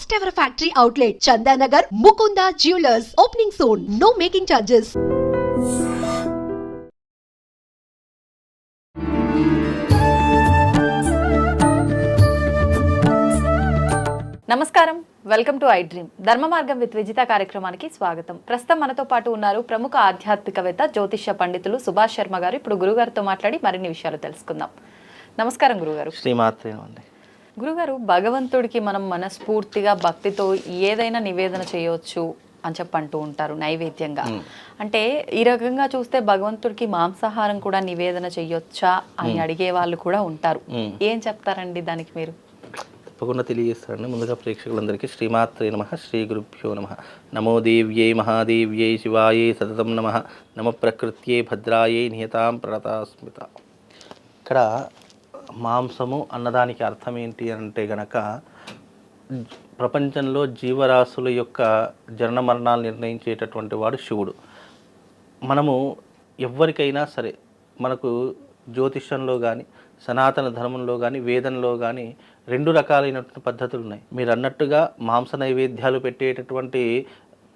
First ever factory outlet, Chandanagar, Mukunda Jewelers. Opening soon. No making charges. నమస్కారం. Welcome to iDream Dharma Margam with Vijitha కార్యక్రమానికి స్వాగతం. ప్రస్తుతం మనతో పాటు ఉన్నారు ప్రముఖ ఆధ్యాత్మికవేత్త జ్యోతిష్య పండితులు సుభాష్ శర్మ గారు. ఇప్పుడు గురుగారితో మాట్లాడి మరిన్ని విషయాలు తెలుసుకుందాం. నమస్కారం గురుగారు. శ్రీమాత్రే గురుగారు భగవంతుడికి మనం మనస్ఫూర్తిగా భక్తితో ఏదైనా నివేదన చేయొచ్చు అని చెప్పి అంటూ ఉంటారు నైవేద్యంగా. అంటే ఈ రకంగా చూస్తే భగవంతుడికి మాంసాహారం కూడా నివేదన చెయ్యొచ్చా అని అడిగే వాళ్ళు కూడా ఉంటారు. ఏం చెప్తారండి దానికి మీరు? తప్పకుండా తెలియజేస్తానండి. ముందుగా ప్రేక్షకులందరికీ శ్రీమాత్రే నమ శ్రీ గురుభ్యో నమ. నమో దేవ్యై మహాదేవ్యై శివాయై సతతం నమ. నమ ప్రకృత్యే భద్రాయై నియతాం ప్రణతాస్మిత. ఇక్కడ మాంసము అన్నదానికి అర్థం ఏంటి అంటే గనక ప్రపంచంలో జీవరాశుల యొక్క జనన మరణాలు నిర్ణయించేటటువంటి వాడు శివుడు. మనము ఎవరికైనా సరే మనకు జ్యోతిష్యంలో కానీ సనాతన ధర్మంలో కానీ వేదంలో కానీ రెండు రకాలైనటువంటి పద్ధతులు ఉన్నాయి. మీరు అన్నట్టుగా మాంస నైవేద్యాలు పెట్టేటటువంటి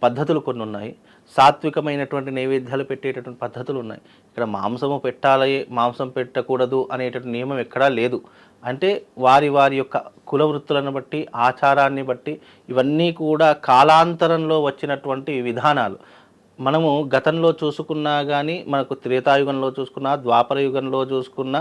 పద్ధతులు కొన్ని ఉన్నాయి. సాత్వికమైనటువంటి నైవేద్యాలు పెట్టేటటువంటి పద్ధతులు ఉన్నాయి. ఇక్కడ మాంసము పెట్టాలి మాంసం పెట్టకూడదు అనేటటువంటి నియమం ఎక్కడా లేదు. అంటే వారి వారి యొక్క కుల వృత్తులను బట్టి ఆచారాన్ని బట్టి ఇవన్నీ కూడా కాలాంతరంలో వచ్చినటువంటి విధానాలు. మనము గతంలో చూసుకున్నా కానీ మనకు త్రేతాయుగంలో చూసుకున్నా ద్వాపర యుగంలో చూసుకున్నా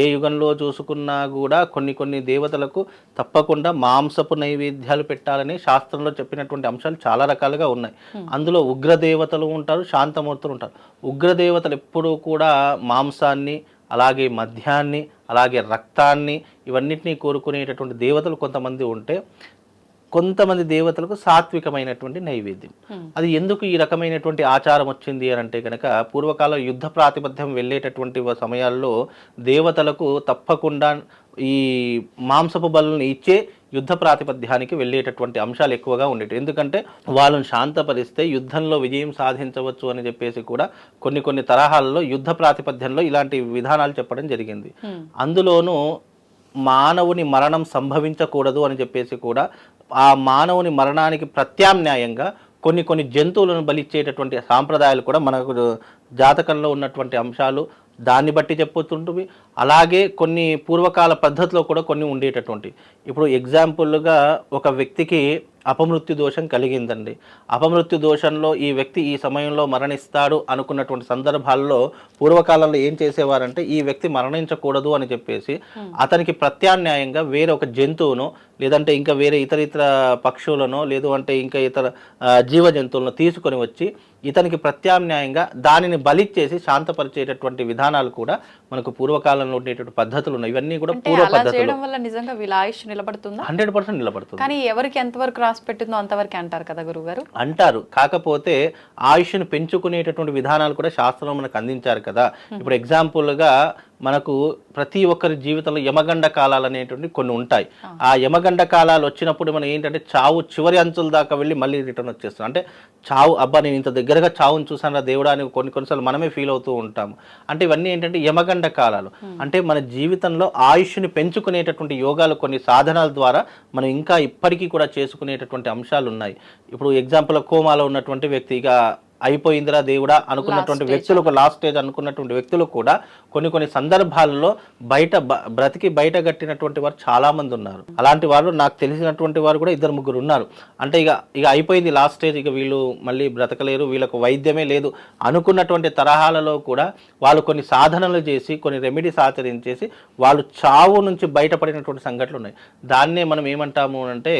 ఏ యుగంలో చూసుకున్నా కూడా కొన్ని కొన్ని దేవతలకు తప్పకుండా మాంసపు నైవేద్యాలు పెట్టాలని శాస్త్రంలో చెప్పినటువంటి అంశాలు చాలా రకాలుగా ఉన్నాయి. అందులో ఉగ్ర దేవతలు ఉంటారు శాంతమూర్తులు ఉంటారు. ఉగ్ర దేవతలు ఎప్పుడూ కూడా మాంసాన్ని అలాగే మద్యాన్ని అలాగే రక్తాన్ని ఇవన్నిటినీ కోరుకునేటటువంటి దేవతలు కొంతమంది ఉంటే కొంతమంది దేవతలకు సాత్వికమైనటువంటి నైవేద్యం. అది ఎందుకు ఈ రకమైనటువంటి ఆచారం వచ్చింది అని అంటే కనుక పూర్వకాలం యుద్ధ ప్రాతిపథ్యం వెళ్ళేటటువంటి సమయాల్లో దేవతలకు తప్పకుండా ఈ మాంసపు బలుని ఇచ్చే యుద్ధ ప్రాతిపథ్యానికి వెళ్ళేటటువంటి అంశాలు ఎక్కువగా ఉండేవి ఎందుకంటే వాళ్ళని శాంతపరిస్తే యుద్ధంలో విజయం సాధించవచ్చు అని చెప్పేసి కూడా కొన్ని కొన్ని తరహాల్లో యుద్ధ ప్రాతిపథ్యంలో ఇలాంటి విధానాలు చెప్పడం జరిగింది. అందులోనూ మానవుని మరణం సంభవించకూడదు అని చెప్పేసి కూడా ఆ మానవుని మరణానికి ప్రత్యామ్నాయంగా కొన్ని కొన్ని జంతువులను బలిచ్చేటటువంటి సాంప్రదాయాలు కూడా మనకు జాతకంలో ఉన్నటువంటి అంశాలు దాన్ని బట్టి చెప్పుతుంటుంది అలాగే కొన్ని పూర్వకాల పద్ధతిలో కూడా కొన్ని ఉండేటటువంటి. ఇప్పుడు ఎగ్జాంపుల్గా ఒక వ్యక్తికి అపమృత్యు దోషం కలిగిందండి. అపమృత్యు దోషంలో ఈ వ్యక్తి ఈ సమయంలో మరణిస్తాడు అనుకున్నటువంటి సందర్భాల్లో పూర్వకాలంలో ఏం చేసేవారంటే ఈ వ్యక్తి మరణించకూడదు అని చెప్పేసి అతనికి ప్రత్యామ్నాయంగా వేరే ఒక జంతువును లేదంటే ఇంకా వేరే ఇతర ఇతర పక్షులను లేదు అంటే ఇంకా ఇతర జీవ జంతువులను తీసుకొని వచ్చి ఇతనికి ప్రత్యామ్నాయంగా దానిని బలిచ్చేసి శాంతపరిచేటటువంటి విధానాలు కూడా మనకు పూర్వకాలంలో ఉండేటటువంటి పద్ధతులు ఉన్నాయి. ఇవన్నీ కూడా పూర్వ పద్ధతులు. చేయడం వల్ల నిజంగా వీళ్ళ ఆయుష్ నిలబడుతుందా? హండ్రెడ్ పర్సెంట్ నిలబడుతుంది. కానీ ఎవరికి ఎంతవరకు రాసి పెట్టిందో అంతవరకు అంటారు కదా గురుగారు అంటారు. కాకపోతే ఆయుష్ను పెంచుకునేటటువంటి విధానాలు కూడా శాస్త్రంలో మనకు అందించారు కదా. ఇప్పుడు ఎగ్జాంపుల్గా మనకు ప్రతి ఒక్కరి జీవితంలో యమగండ కాలాలు అనేటువంటి కొన్ని ఉంటాయి. ఆ యమగండ కాలాలు వచ్చినప్పుడు మనం ఏంటంటే చావు చివరి అంచుల దాకా వెళ్ళి మళ్ళీ రిటర్న్ వచ్చేస్తాం. అంటే చావు అబ్బా నేను ఇంత దగ్గరగా చావును చూసాను దేవుడా అని కొన్ని కొన్నిసార్లు మనమే ఫీల్ అవుతూ ఉంటాము. అంటే ఇవన్నీ ఏంటంటే యమగండ కాలాలు. అంటే మన జీవితంలో ఆయుష్ని పెంచుకునేటటువంటి యోగాలు కొన్ని సాధనాల ద్వారా మనం ఇంకా ఇప్పటికీ కూడా చేసుకునేటటువంటి అంశాలు ఉన్నాయి. ఇప్పుడు ఎగ్జాంపుల్ కోమాలో ఉన్నటువంటి వ్యక్తి ఇక అయిపోయిందిరా దేవుడా అనుకున్నటువంటి వ్యక్తులు ఒక లాస్ట్ స్టేజ్ అనుకున్నటువంటి వ్యక్తులు కూడా కొన్ని కొన్ని సందర్భాల్లో బయట బ్రతికి బయట గట్టినటువంటి వారు చాలా మంది ఉన్నారు. అలాంటి వారు నాకు తెలిసినటువంటి వారు కూడా ఇద్దరు ముగ్గురు ఉన్నారు. అంటే ఇక ఇక అయిపోయింది లాస్ట్ స్టేజ్ ఇక వీళ్ళు మళ్ళీ బ్రతకలేరు వీళ్ళకు వైద్యమే లేదు అనుకున్నటువంటి తరహాలలో కూడా వాళ్ళు కొన్ని సాధనలు చేసి కొన్ని రెమెడీస్ ఆచరించేసి వాళ్ళు చావు నుంచి బయటపడినటువంటి సంఘటనలు ఉన్నాయి. దాన్నే మనం ఏమంటాము అంటే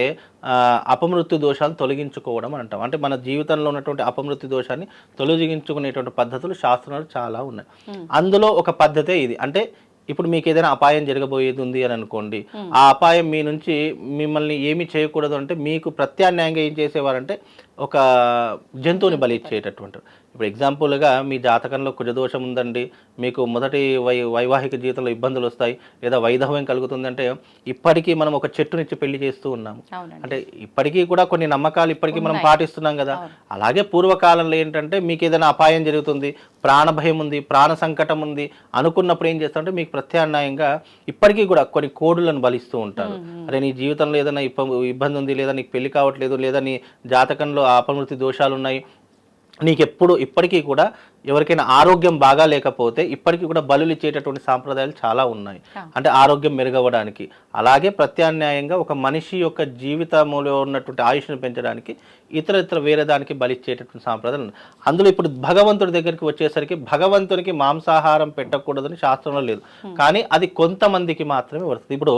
అపమృత్యు దోషాలు తొలగించుకోవడం అని అంటాం. అంటే మన జీవితంలో ఉన్నటువంటి అపమృత్యు దోషాన్ని తొలగించుకునేటువంటి పద్ధతులు శాస్త్రాలు చాలా ఉన్నాయి. అందులో ఒక పద్ధతే ఇది. అంటే ఇప్పుడు మీకు ఏదైనా అపాయం జరగబోయేది ఉంది అని అనుకోండి ఆ అపాయం మీ నుంచి మిమ్మల్ని ఏమి చేయకూడదు అంటే మీకు ప్రత్యామ్నాయంగా ఏం చేసేవారంటే ఒక జంతువుని బలి ఇచ్చేటటువంటి ఇప్పుడు ఎగ్జాంపుల్గా మీ జాతకంలో కుజదోషం ఉందండి మీకు మొదటి వై వైవాహిక జీవితంలో ఇబ్బందులు వస్తాయి లేదా వైధవ్యం కలుగుతుందంటే ఇప్పటికీ మనం ఒక చెట్టునిచ్చి పెళ్ళి చేస్తూ ఉన్నాము. అంటే ఇప్పటికీ కూడా కొన్ని నమ్మకాలు ఇప్పటికీ మనం పాటిస్తున్నాం కదా. అలాగే పూర్వకాలంలో ఏంటంటే మీకు ఏదైనా అపాయం జరుగుతుంది ప్రాణ భయం ఉంది ప్రాణ సంకటం ఉంది అనుకున్నప్పుడు ఏం చేస్తారంటే మీకు ప్రత్యామ్నాయంగా ఇప్పటికీ కూడా కొన్ని కోడులను బలిస్తూ ఉంటారు. అరే నీ జీవితంలో ఏదైనా ఇబ్బంది ఉంది లేదా నీకు పెళ్ళి కావట్లేదు లేదా నీ జాతకంలో అపమృతి దోషాలు ఉన్నాయి నీకు ఎప్పుడు ఇప్పటికీ కూడా ఎవరికైనా ఆరోగ్యం బాగా లేకపోతే ఇప్పటికీ కూడా బలులు ఇచ్చేటటువంటి సాంప్రదాయాలు చాలా ఉన్నాయి. అంటే ఆరోగ్యం మెరుగవ్వడానికి అలాగే ప్రత్యామ్నాయంగా ఒక మనిషి యొక్క జీవితంలో ఉన్నటువంటి ఆయుష్ను పెంచడానికి ఇతర ఇతర వేరే దానికి బలిచ్చేటటువంటి సాంప్రదాయాలు ఉన్నాయి. అందులో ఇప్పుడు భగవంతుడి దగ్గరికి వచ్చేసరికి భగవంతునికి మాంసాహారం పెట్టకూడదని శాస్త్రంలో లేదు. కానీ అది కొంతమందికి మాత్రమే వస్తుంది ఇప్పుడు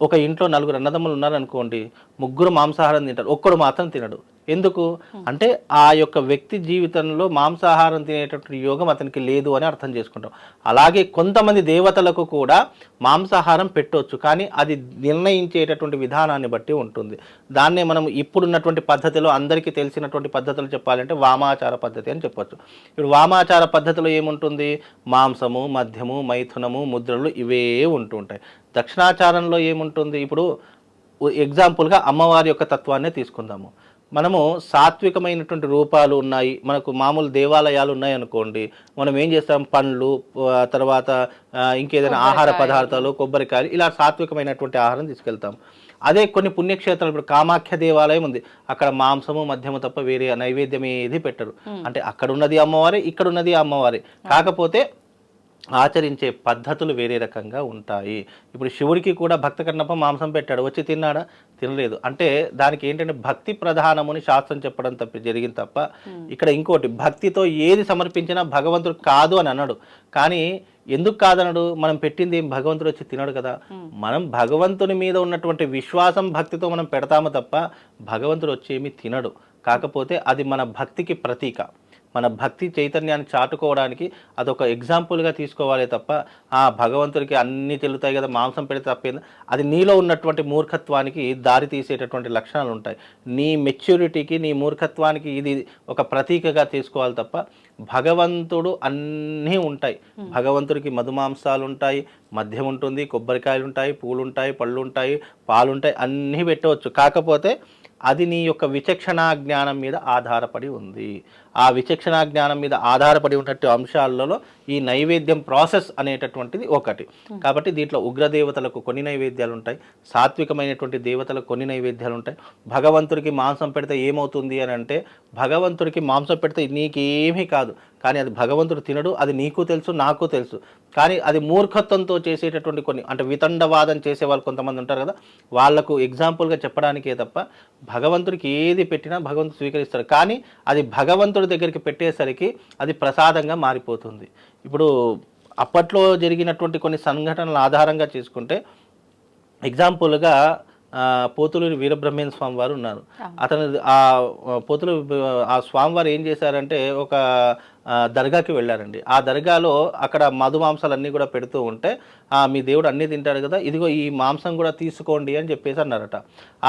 ఒక ఇంట్లో నలుగురు అన్నదమ్ములు ఉన్నారనుకోండి ముగ్గురు మాంసాహారం తింటారు ఒక్కడు మాత్రం తినడు. ఎందుకు? అంటే ఆ యొక్క వ్యక్తి జీవితంలో మాంసాహారం తినేటటువంటి యోగం అతనికి లేదు అని అర్థం చేసుకుంటాం. అలాగే కొంతమంది దేవతలకు కూడా మాంసాహారం పెట్టవచ్చు కానీ అది నిర్ణయించేటటువంటి విధానాన్ని బట్టి ఉంటుంది. దాన్నే మనం ఇప్పుడున్నటువంటి పద్ధతిలో అందరికీ తెలిసినటువంటి పద్ధతులు చెప్పాలంటే వామాచార పద్ధతి అని చెప్పొచ్చు. ఇప్పుడు వామాచార పద్ధతిలో ఏముంటుంది? మాంసము మద్యము మైథునము ముద్రలు ఇవే ఉంటుంటాయి. దక్షిణాచారంలో ఏముంటుంది? ఇప్పుడు ఎగ్జాంపుల్గా అమ్మవారి యొక్క తత్వాన్నే తీసుకుందాము. మనము సాత్వికమైనటువంటి రూపాలు ఉన్నాయి. మనకు మామూలు దేవాలయాలు ఉన్నాయి అనుకోండి. మనం ఏం చేస్తాం? పండ్లు తర్వాత ఇంకేదైనా ఆహార పదార్థాలు కొబ్బరికాయలు ఇలా సాత్వికమైనటువంటి ఆహారం తీసుకెళ్తాం. అదే కొన్ని పుణ్యక్షేత్రాలు ఇప్పుడు కామాఖ్య దేవాలయం ఉంది. అక్కడ మాంసము మద్యము తప్ప వేరే నైవేద్యం ఏది పెట్టరు. అంటే అక్కడ ఉన్నది అమ్మవారే ఇక్కడ ఉన్నది అమ్మవారే. కాకపోతే ఆచరించే పద్ధతులు వేరే రకంగా ఉంటాయి. ఇప్పుడు శివుడికి కూడా భక్త కన్నప్ప మాంసం పెట్టాడు. వచ్చి తిన్నాడా? తినలేదు. అంటే దానికి ఏంటంటే భక్తి ప్రధానమని శాస్త్రం చెప్పడం తప్ప జరిగింది తప్ప ఇక్కడ ఇంకోటి భక్తితో ఏది సమర్పించినా భగవంతుడు కాదు అని అన్నాడు కానీ ఎందుకు కాదనడు? మనం పెట్టింది ఏం? భగవంతుడు వచ్చి తినడు కదా. మనం భగవంతుని మీద ఉన్నటువంటి విశ్వాసం భక్తితో మనం పెడతాము తప్ప భగవంతుడు వచ్చి ఏమీ తినడు. కాకపోతే అది మన భక్తికి ప్రతీక. మన భక్తి చైతన్యాన్ని చాటుకోవడానికి అదొక ఎగ్జాంపుల్గా తీసుకోవాలి తప్ప ఆ భగవంతుడికి అన్నీ తెలుతాయి కదా మాంసం పెడితే తప్పేంది? అది నీలో ఉన్నటువంటి మూర్ఖత్వానికి దారి తీసేటటువంటి లక్షణాలు ఉంటాయి. నీ మెచ్యూరిటీకి నీ మూర్ఖత్వానికి ఇది ఒక ప్రతీకగా తీసుకోవాలి తప్ప భగవంతుడు అన్నీ ఉంటాయి. భగవంతుడికి మధుమాంసాలు ఉంటాయి మద్యం ఉంటుంది కొబ్బరికాయలు ఉంటాయి పూలు ఉంటాయి పళ్ళు ఉంటాయి పాలు ఉంటాయి అన్నీ పెట్టవచ్చు. కాకపోతే అది నీ యొక్క విచక్షణా జ్ఞానం మీద ఆధారపడి ఉంది. ఆ విచక్షణా జ్ఞానం మీద ఆధారపడి ఉన్నట్టు అంశాలలో ఈ నైవేద్యం ప్రాసెస్ అనేటటువంటిది ఒకటి. కాబట్టి దీంట్లో ఉగ్రదేవతలకు కొన్ని నైవేద్యాలు ఉంటాయి. సాత్వికమైనటువంటి దేవతలకు కొన్ని నైవేద్యాలు ఉంటాయి. భగవంతుడికి మాంసం పెడితే ఏమవుతుంది అని అంటే భగవంతుడికి మాంసం పెడితే నీకేమీ కాదు. కానీ అది భగవంతుడు తినడు అది నీకు తెలుసు నాకు తెలుసు. కానీ అది మూర్ఖత్వంతో చేసేటటువంటి కొన్ని అంటే వితండవాదం చేసే వాళ్ళు కొంతమంది ఉంటారు కదా వాళ్ళకు ఎగ్జాంపుల్గా చెప్పడానికే తప్ప భగవంతుడికి ఏది పెట్టినా భగవంతుడు స్వీకరిస్తాడు. కానీ అది భగవంతుడు దగ్గరికి పెట్టేసరికి అది ప్రసాదంగా మారిపోతుంది. ఇప్పుడు అప్పట్లో జరిగినటువంటి కొన్ని సంఘటనల ఆధారంగా చేసుకుంటే ఎగ్జాంపుల్గా పోతులూరి వీరబ్రహ్మేంద్ర స్వామి వారు ఉన్నారు అతను ఆ పోతులు ఆ స్వామివారు ఏం చేశారంటే ఒక దర్గాకి వెళ్ళారండి. ఆ దర్గాలో అక్కడ మధు మాంసాలన్నీ కూడా పెడుతూ ఉంటే ఆ మీ దేవుడు అన్నీ తింటాడు కదా ఇదిగో ఈ మాంసం కూడా తీసుకోండి అని చెప్పేసి అన్నారట.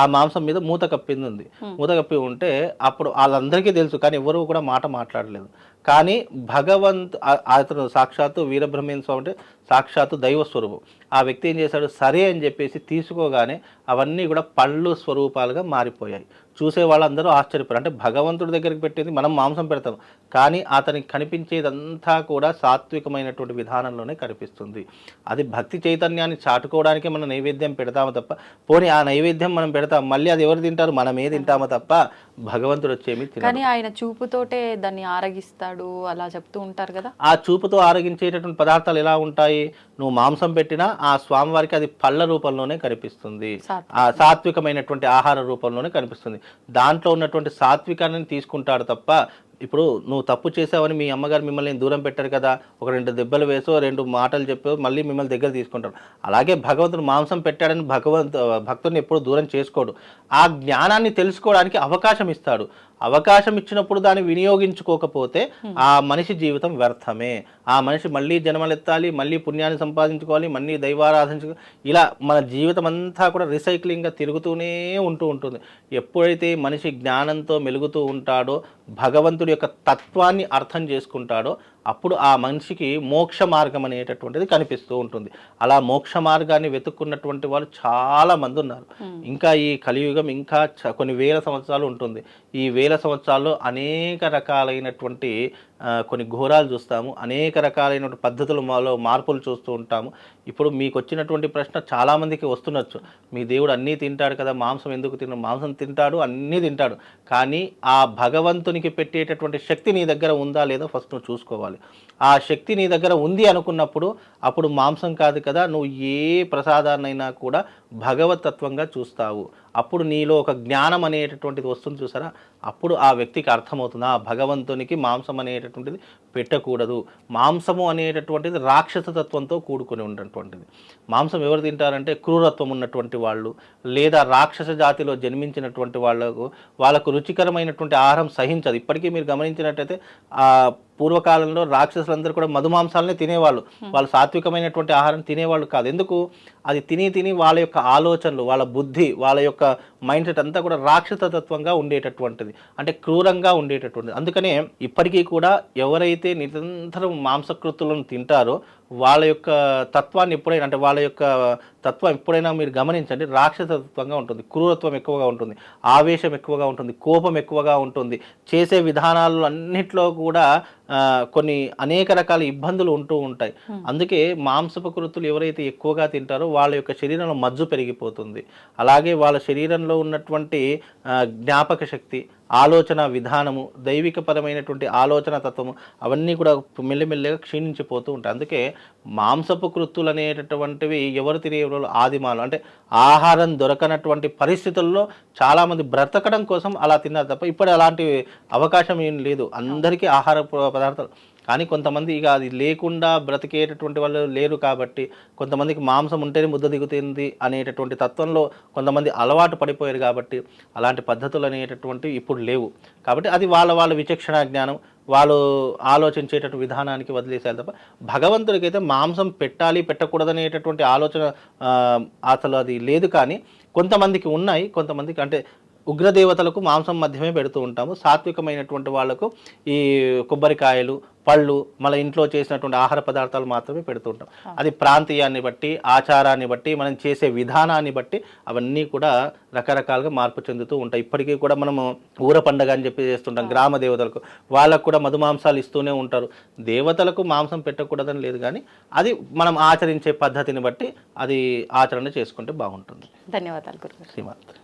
ఆ మాంసం మీద మూత కప్పింది ఉంది మూత కప్పి ఉంటే అప్పుడు వాళ్ళందరికీ తెలుసు కానీ ఎవరు కూడా మాట మాట్లాడలేదు. కానీ భగవంత్ అతను సాక్షాత్తు వీరబ్రహ్మేంద్ర స్వామి అంటే సాక్షాత్తు దైవ స్వరూపం ఆ వ్యక్తి ఏం చేశాడు? సరే అని చెప్పేసి తీసుకోగానే అవన్నీ కూడా పళ్ళు స్వరూపాలుగా మారిపోయాయి. చూసే వాళ్ళందరూ ఆశ్చర్యపోయారు. అంటే భగవంతుడి దగ్గరికి పెట్టేది మనం మాంసం పెడతాం. కానీ అతనికి కనిపించేదంతా కూడా సాత్వికమైనటువంటి విధానంలోనే కనిపిస్తుంది. అది భక్తి చైతన్యాన్ని చాటుకోవడానికి మనం నైవేద్యం పెడతాము తప్ప పోనీ ఆ నైవేద్యం మనం పెడతాం. మళ్ళీ అది ఎవరు తింటారు? మనమే తింటామో తప్ప భగవంతుడు వచ్చేమి కానీ ఆయన చూపుతోటే దాన్ని ఆరగిస్తాడు అలా చెప్తూ ఉంటారు కదా. ఆ చూపుతో ఆరగించేటటువంటి పదార్థాలు ఎలా ఉంటాయి? నువ్వు మాంసం పెట్టినా ఆ స్వామివారికి అది పళ్ళ రూపంలోనే కనిపిస్తుంది. ఆ సాత్వికమైనటువంటి ఆహార రూపంలోనే కనిపిస్తుంది. దాంట్లో ఉన్నటువంటి సాత్వికాన్ని తీసుకుంటాడు తప్ప ఇప్పుడు నువ్వు తప్పు చేసావని మీ అమ్మగారు మిమ్మల్ని దూరం పెట్టారు కదా ఒక రెండు దెబ్బలు వేసో రెండు మాటలు చెప్పో మళ్ళీ మిమ్మల్ని దగ్గర తీసుకుంటారు. అలాగే భగవంతుడు మాంసం పెట్టాడని భగవంతు భక్తుడిని ఎప్పుడు దూరం చేసుకోడు. ఆ జ్ఞానాన్ని తెలుసుకోవడానికి అవకాశం ఇస్తాడు. అవకాశం ఇచ్చినప్పుడు దాన్ని వినియోగించుకోకపోతే ఆ మనిషి జీవితం వ్యర్థమే. ఆ మనిషి మళ్ళీ జన్మలెత్తాలి మళ్ళీ పుణ్యాన్ని సంపాదించుకోవాలి మళ్ళీ దైవారాధించు ఇలా మన జీవితం అంతా కూడా రీసైక్లింగ్గా తిరుగుతూనే ఉంటూ ఉంటుంది. ఎప్పుడైతే మనిషి జ్ఞానంతో మెలుగుతూ ఉంటాడో భగవంతుడి యొక్క తత్వాన్ని అర్థం చేసుకుంటాడో అప్పుడు ఆ మనిషికి మోక్ష మార్గం అనేటటువంటిది కనిపిస్తూ ఉంటుంది. అలా మోక్ష మార్గాన్ని వెతుక్కున్నటువంటి వాళ్ళు చాలా మంది ఉన్నారు. ఇంకా ఈ కలియుగం ఇంకా చ- కొన్ని వేల సంవత్సరాలు ఉంటుంది. ఈ వేల సంవత్సరాల్లో అనేక రకాలైనటువంటి కొన్ని ఘోరాలు చూస్తాము అనేక రకాలైన పద్ధతులు మాలో మార్పులు చూస్తూ ఉంటాము. ఇప్పుడు మీకు వచ్చినటువంటి ప్రశ్న చాలామందికి వస్తున్నచ్చు మీ దేవుడు అన్నీ తింటాడు కదా మాంసం ఎందుకు తిన మాంసం తింటాడు అన్నీ తింటాడు. కానీ ఆ భగవంతునికి పెట్టేటటువంటి శక్తి నీ దగ్గర ఉందా లేదా ఫస్ట్ నువ్వు చూసుకోవాలి. ఆ శక్తి నీ దగ్గర ఉంది అనుకున్నప్పుడు అప్పుడు మాంసం కాదు కదా నువ్వు ఏ ప్రసాదాన్నైనా కూడా భగవతత్వంగా చూస్తావు. అప్పుడు నీలో ఒక జ్ఞానం అనేటటువంటిది వస్తుంది చూసారా? అప్పుడు ఆ వ్యక్తికి అర్థమవుతుంది ఆ భగవంతునికి మాంసం అనేటటువంటిది పెట్టకూడదు. మాంసము అనేటటువంటిది రాక్షస తత్వంతో కూడుకొని ఉన్నటువంటిది. మాంసం ఎవరు తింటారంటే క్రూరత్వం ఉన్నటువంటి వాళ్ళు లేదా రాక్షస జాతిలో జన్మించినటువంటి వాళ్ళకు వాళ్ళకు రుచికరమైనటువంటి ఆహారం సహించదు. ఇప్పటికీ మీరు గమనించినట్టయితే పూర్వకాలంలో రాక్షసులందరూ కూడా మధుమాంసాలనే తినేవాళ్ళు. వాళ్ళు సాత్వికమైనటువంటి ఆహారం తినేవాళ్ళు కాదు. ఎందుకు? అది తిని తిని వాళ్ళ యొక్క ఆలోచనలు వాళ్ళ బుద్ధి వాళ్ళ యొక్క మైండ్ సెట్ అంతా కూడా రాక్షసతత్వంగా ఉండేటటువంటిది. అంటే క్రూరంగా ఉండేటటువంటిది. అందుకనే ఇప్పటికీ కూడా ఎవరైతే నిరంతరం మాంసకృతులను తింటారో వాళ్ళ యొక్క తత్వాన్ని ఎప్పుడైనా అంటే వాళ్ళ యొక్క తత్వం ఎప్పుడైనా మీరు గమనించండి రాక్షసత్వంగా ఉంటుంది క్రూరత్వం ఎక్కువగా ఉంటుంది ఆవేశం ఎక్కువగా ఉంటుంది కోపం ఎక్కువగా ఉంటుంది చేసే విధానాలు అన్నిట్లో కూడా కొన్ని అనేక రకాల ఇబ్బందులు ఉంటూ ఉంటాయి. అందుకే మాంసపు కృతులు ఎవరైతే ఎక్కువగా తింటారో వాళ్ళ యొక్క శరీరంలో మజ్జు పెరిగిపోతుంది. అలాగే వాళ్ళ శరీరంలో ఉన్నటువంటి జ్ఞాపక శక్తి ఆలోచన విధానము దైవికపరమైనటువంటి ఆలోచన తత్వము అవన్నీ కూడా మెల్లిమెల్లిగా క్షీణించిపోతూ ఉంటాయి. అందుకే మాంసపు కృత్తులు అనేటటువంటివి ఎవరు తినే వాళ్ళు? ఆదిమాలు. అంటే ఆహారం దొరకనటువంటి పరిస్థితుల్లో చాలామంది బ్రతకడం కోసం అలా తిన్నారు తప్ప ఇప్పుడు అలాంటి అవకాశం ఏం లేదు. అందరికీ ఆహార పదార్థాలు కానీ కొంతమంది ఇక అది లేకుండా బ్రతికేటటువంటి వాళ్ళు లేరు కాబట్టి కొంతమందికి మాంసం ఉంటేనే ముద్ద దిగుతుంది అనేటటువంటి తత్వంలో కొంతమంది అలవాటు పడిపోయారు కాబట్టి అలాంటి పద్ధతులు అనేటటువంటివి ఇప్పుడు లేవు. కాబట్టి అది వాళ్ళ వాళ్ళ విచక్షణ జ్ఞానం వాళ్ళు ఆలోచించేటటువంటి విధానానికి వదిలేసారు తప్ప భగవంతుడికి అయితే మాంసం పెట్టాలి పెట్టకూడదనేటటువంటి ఆలోచన అసలు అది లేదు కానీ కొంతమందికి ఉన్నాయి. కొంతమందికి అంటే ఉగ్రదేవతలకు మాంసం మధ్యమే పెడుతూ ఉంటాము. సాత్వికమైనటువంటి వాళ్ళకు ఈ కొబ్బరికాయలు పళ్ళు మన ఇంట్లో చేసినటువంటి ఆహార పదార్థాలు మాత్రమే పెడుతూ ఉంటాం అది ప్రాంతీయాన్ని బట్టి ఆచారాన్ని బట్టి మనం చేసే విధానాన్ని బట్టి అవన్నీ కూడా రకరకాలుగా మార్పు చెందుతూ ఉంటాయి. ఇప్పటికీ కూడా మనము ఊర పండగ అని చెప్పి చేస్తుంటాం గ్రామ దేవతలకు. వాళ్ళకు కూడా మధుమాంసాలు ఇస్తూనే ఉంటారు. దేవతలకు మాంసం పెట్టకూడదని లేదు కానీ అది మనం ఆచరించే పద్ధతిని బట్టి అది ఆచరణ చేసుకుంటే బాగుంటుంది. ధన్యవాదాలు శ్రీమాత్రి.